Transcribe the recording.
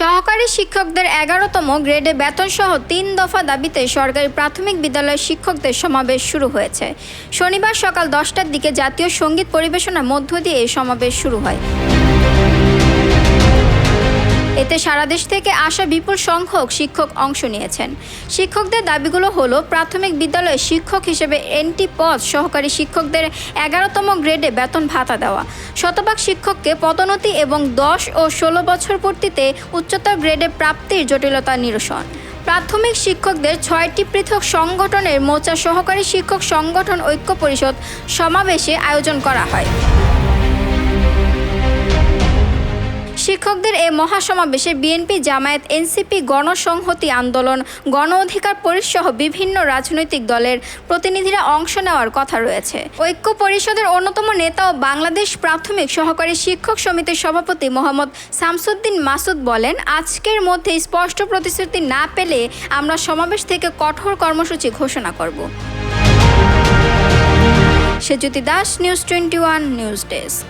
সহকারী শিক্ষকদের এগারোতম গ্রেডে বেতনসহ তিন দফা দাবিতে সরকারি প্রাথমিক বিদ্যালয়ের শিক্ষকদের সমাবেশ শুরু হয়েছে। শনিবার সকাল দশটার দিকে জাতীয় সংগীত পরিবেশনার মধ্য দিয়ে এই সমাবেশ শুরু হয়। এতে সারা দেশ থেকে আসা বিপুল সংখ্যক শিক্ষক অংশ নিয়েছেন। শিক্ষকদের দাবিগুলো হলো, প্রাথমিক বিদ্যালয়ে শিক্ষক হিসেবে এনটি পদ, সহকারী শিক্ষকদের এগারোতম গ্রেডে বেতন ভাতা দেওয়া, শতভাগ শিক্ষককে পদোন্নতি এবং দশ ও ষোলো বছর পূর্তিতে উচ্চতর গ্রেডে প্রাপ্তির জটিলতা নিরসন। প্রাথমিক শিক্ষকদের ছয়টি পৃথক সংগঠনের মোচা সহকারী শিক্ষক সংগঠন ঐক্য পরিষদ সমাবেশে আয়োজন করা হয়। শিক্ষকদের এ মহাসমাবেশে বিএনপি, জামায়াত, এনসিপি, গণসংহতি আন্দোলন, গণ অধিকার পরিষহ বিভিন্ন রাজনৈতিক দলের প্রতিনিধিরা অংশ নেওয়ার কথা রয়েছে। ঐক্য পরিষদের অন্যতম নেতা ও বাংলাদেশ প্রাথমিক সহকারী শিক্ষক সমিতির সভাপতি মোহাম্মদ শামসুদ্দিন মাসুদ বলেন, আজকের মধ্যে স্পষ্ট প্রতিশ্রুতি না পেলে আমরা সমাবেশ থেকে কঠোর কর্মসূচি ঘোষণা করব। Sejyoti Das, news twenty one, news desk.